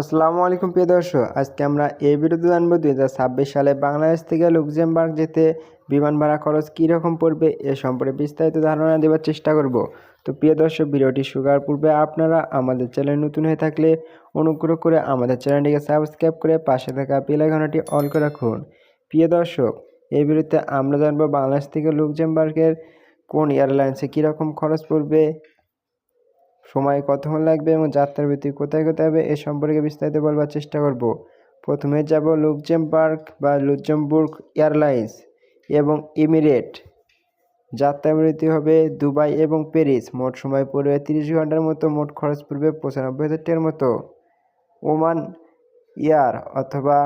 আসসালামু আলাইকুম, প্রিয় দর্শক। আজকে আমরা এই ভিডিওতে জানব দুই সালে বাংলাদেশ থেকে লুক্সেমবার্গ যেতে বিমান ভাড়া খরচ কীরকম পড়বে, এ সম্পর্কে বিস্তারিত ধারণা দেওয়ার চেষ্টা করব। তো প্রিয় দর্শক, ভিডিওটি শুরু পূর্বে আপনারা আমাদের চ্যানেল নতুন হয়ে থাকলে অনুগ্রহ করে আমাদের চ্যানেলটিকে সাবস্ক্রাইব করে পাশে থাকা বেল আইকনটি অল করে রাখুন। প্রিয় দর্শক, এই ভিডিওতে আমরা জানব বাংলাদেশ থেকে লুক্সেমবার্গের কোন এয়ারলাইন্সে কীরকম খরচ পড়বে সময় কতক্ষণ লাগবে এবং যাত্রার ভিত্তি কোথায় কোথায় হবে এ সম্পর্কে বিস্তারিত বলবার চেষ্টা করব। প্রথমে যাব লুকজেমবার্গ বা লুকজেমবুর্গ এয়ারলাইন্স এবং ইমিরেট যাত্রাবৃত্তি হবে দুবাই এবং প্যারিস। মোট সময় পড়বে তিরিশ ঘণ্টার মতো, মোট খরচ পড়বে পঁচানব্বই হাজার টাকার মতো। ওমান ইয়ার অথবা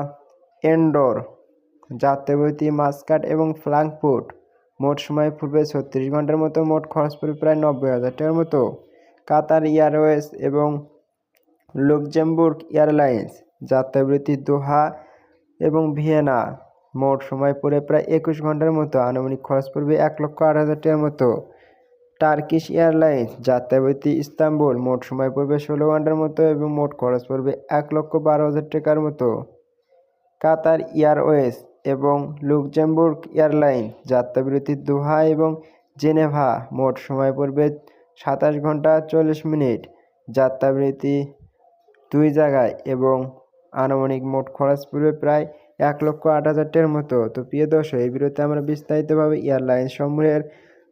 এন্ডোর। যাত্রাবৃত্তি মাস্কাট এবং ফ্রাঙ্কফুট মোট সময় পড়বে ছত্রিশ ঘণ্টার মতো, মোট খরচ পড়বে প্রায় নব্বই হাজার টাকার মতো। কাতার এয়ারওয়েজ এবং লুক্সেমবুর্গ এয়ারলাইন্স যাত্রাবৃত্তি দোহা এবং ভিয়েনা। মোট সময় পড়ে প্রায় একুশ ঘণ্টার মতো। আনুমানিক খরচ পড়বে এক লক্ষ আট হাজার টাকার মতো। টার্কিশ এয়ারলাইন্স যাত্রাবৃত্তি ইস্তাম্বুল, মোট সময় পড়বে ষোলো ঘণ্টার মতো এবং মোট খরচ পড়বে এক লক্ষ বারো হাজার টাকার মতো। কাতার এয়ারওয়েজ এবং লুক্সেমবুর্গ এয়ারলাইন যাত্রাবিরতি দোহা এবং জেনেভা, মোট সময় পড়বে সাতাশ ঘণ্টা চল্লিশ মিনিট যাত্রাবৃত্তি দুই জায়গায় এবং আনুমানিক মোট খরচ পড়বে প্রায় এক লক্ষ আট হাজার টাকার মতো। তো প্রিয় দর্শক, এই ভিডিওতে আমরা বিস্তারিতভাবে এয়ারলাইন সমূহের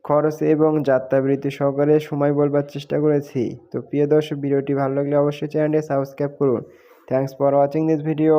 খরচ এবং যাত্রাবৃত্তি সহকারে সময় বলবার চেষ্টা করেছি। তো প্রিয় দর্শক, ভিডিওটি ভালো লাগলে অবশ্যই চ্যানেলটি সাবস্ক্রাইব করুন। Thanks for watching this video